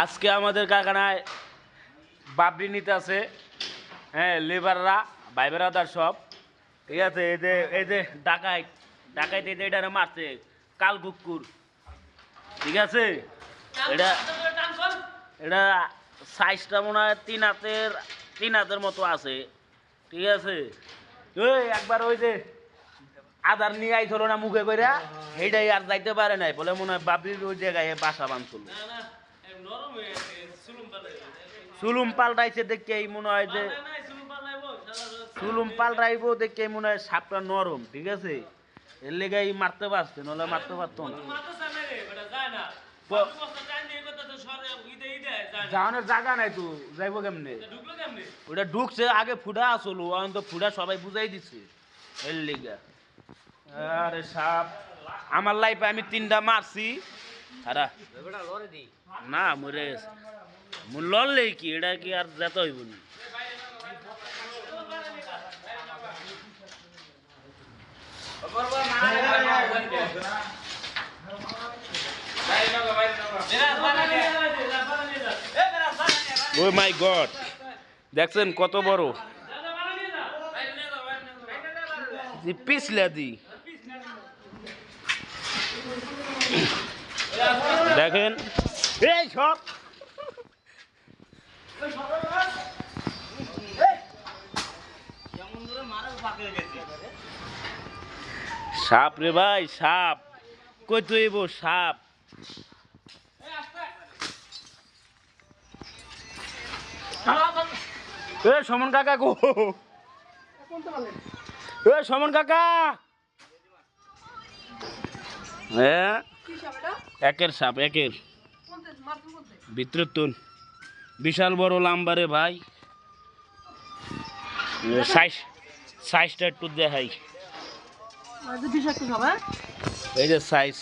আজকে আমাদের কারখানায় বাবরি নিতে আছে হ্যাঁ লেবাররা ভাই বেড়াদার সব। ঠিক আছে এই যে এই যে ডাকাইত ডাকাইত এই যে এটা মারছে কাল কুকুর ঠিক আছে? এটা এটা সাইজটা মনে হয় তিন হাতের তিন হাতের মতো আছে। ঠিক আছে? ওই একবার ওই যে আদার নিয়ে আইছিল না মুখে করে সেইটাই আর যাইতে পারে নাই বলে মনে হয় বাবরির ওই জায়গায় বাসা বাঁধছিল। সুলুম পাল্টাইছে দেখে এই মনে হয় যে সুলুম পাল্টাইবো দেখে মনে হয় সাপটা নরম, ঠিক আছে? এর লেগাই মারতে পারছে নাহলে মারতে পারতো না। যাওয়ানোর জায়গা নাই তো, যাইবো কেমনে? ওটা ঢুকছে, আগে ফুটা আসলো এখন তো ফুটা সবাই বুঝাই দিচ্ছে এর লেগা। আরে সাপ, আমার লাইফে আমি তিনটা মারছি। হারা না, মরে গেছে মোর লড়লেই কি? এটা কি আর যেতে হইব না? Oh my God. দেখছেন কত বড়? পিছলে দি। দেখেন। এই সব। সাপ রে ভাই, সাপ। কই তুইব সাপ? এ, সমন কাকা গো। এ, সমন কাকা। হ্যাঁ একের সাপ একের। ভিতরের তুন বিশাল বড় লাম্বারে ভাই। সাইজ সাইজটা একটু দেখাই। এই যে সাইজ।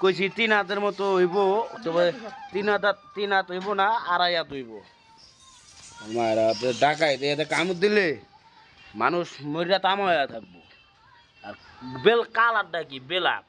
কইছি তিন হাতের মতো হইব তবে তিন হাত তিন হাত হইব না আড়াই হাত হইব। মায়েরা ডাকাই এতে কামড় দিলে মানুষ মরিয়া তামা থাকব। আর বেল কালারটা কি বেলাক।